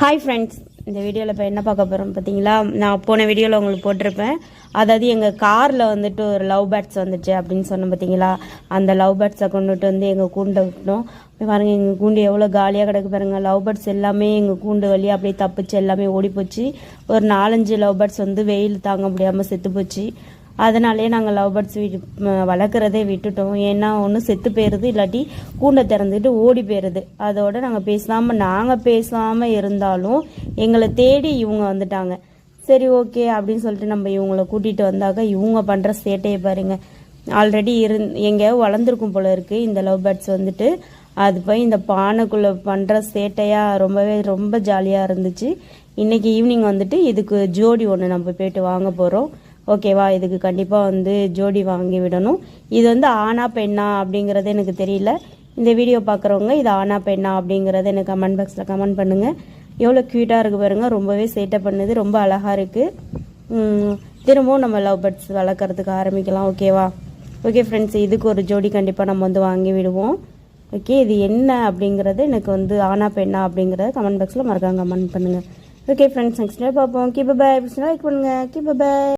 Hi friends இந்த வீடியோவில் இப்போ என்ன பார்க்க போகிறோம் பார்த்தீங்களா நான் போன வீடியோவில் உங்களுக்கு போட்டிருப்பேன். அதாவது எங்கள் காரில் வந்துட்டு ஒரு லவ் பேர்ட்ஸ் வந்துச்சு அப்படின்னு சொன்னோம் பார்த்தீங்களா அந்த லவ் பேர்ட்ஸை கொண்டுட்டு வந்து எங்கள் கூண்டை விட்டோம். பாருங்கள் எங்கள் கூண்டு எவ்வளோ காலியாக கிடக்கு பாருங்க. லவ் பேர்ட்ஸ் எல்லாமே எங்கள் கூண்டு வழியாக அப்படியே தப்பிச்சு எல்லாமே ஓடி போச்சு ஒரு நாலஞ்சு லவ் பேர்ட்ஸ் வந்து வெயில் தாங்க முடியாமல் செத்து போச்சு அதனாலே நாங்கள் லவ் பேர்ட்ஸ் வீட்டு வளர்க்குறதே விட்டுட்டோம். ஏன்னா ஒன்று செத்து போயிடுது இல்லாட்டி கூண்டை திறந்துட்டு ஓடி போயிடுது அதோட நாங்கள் பேசாமல் நாங்கள் பேசாமல் இருந்தாலும் எங்களை தேடி இவங்க வந்துட்டாங்க. சரி ஓகே அப்படின்னு சொல்லிட்டு நம்ம இவங்களை கூட்டிகிட்டு வந்தாக்க இவங்க பண்ணுற சேட்டையை பாருங்க. ஆல்ரெடி இருந் எங்கேயோ வளர்ந்துருக்கும் போல இருக்குது இந்த லவ் பேர்ட்ஸ் வந்துட்டு. அது போய் இந்த பானைக்குள்ளே பண்ணுற சேட்டையாக ரொம்பவே ரொம்ப ஜாலியாக இருந்துச்சு. இன்னைக்கு ஈவினிங் வந்துட்டு இதுக்கு ஜோடி ஒன்று நம்ம போயிட்டு வாங்க போகிறோம் ஓகேவா இதுக்கு கண்டிப்பாக வந்து ஜோடி வாங்கி விடணும். இது வந்து ஆனா பெண்ணா அப்படிங்கிறது எனக்கு தெரியல. இந்த வீடியோ பார்க்குறவங்க இது ஆனா பெண்ணா அப்படிங்கிறத எனக்கு கமெண்ட் பாக்ஸில் கமெண்ட் பண்ணுங்கள் எவ்வளோ க்யூட்டாக இருக்குது பாருங்கள் ரொம்பவே சேட்டை பண்ணுது. ரொம்ப அழகாக இருக்குது திரும்பவும் நம்ம லவ் பேர்ட்ஸ் வளர்க்குறதுக்கு ஆரம்பிக்கலாம். ஓகேவா? ஓகே ஃப்ரெண்ட்ஸ் இதுக்கு ஒரு ஜோடி கண்டிப்பாக நம்ம வந்து வாங்கி விடுவோம். ஓகே இது என்ன அப்படிங்கிறது எனக்கு வந்து ஆனா பெண்ணா அப்படிங்கிறத கமெண்ட் பாக்ஸில் மறக்காம கமெண்ட் பண்ணுங்கள் ஓகே ஃப்ரெண்ட்ஸ் நெக்ஸ்ட் டே பார்ப்போம். கீப் பாய் லைக் பண்ணுங்கள் கீப் பாய்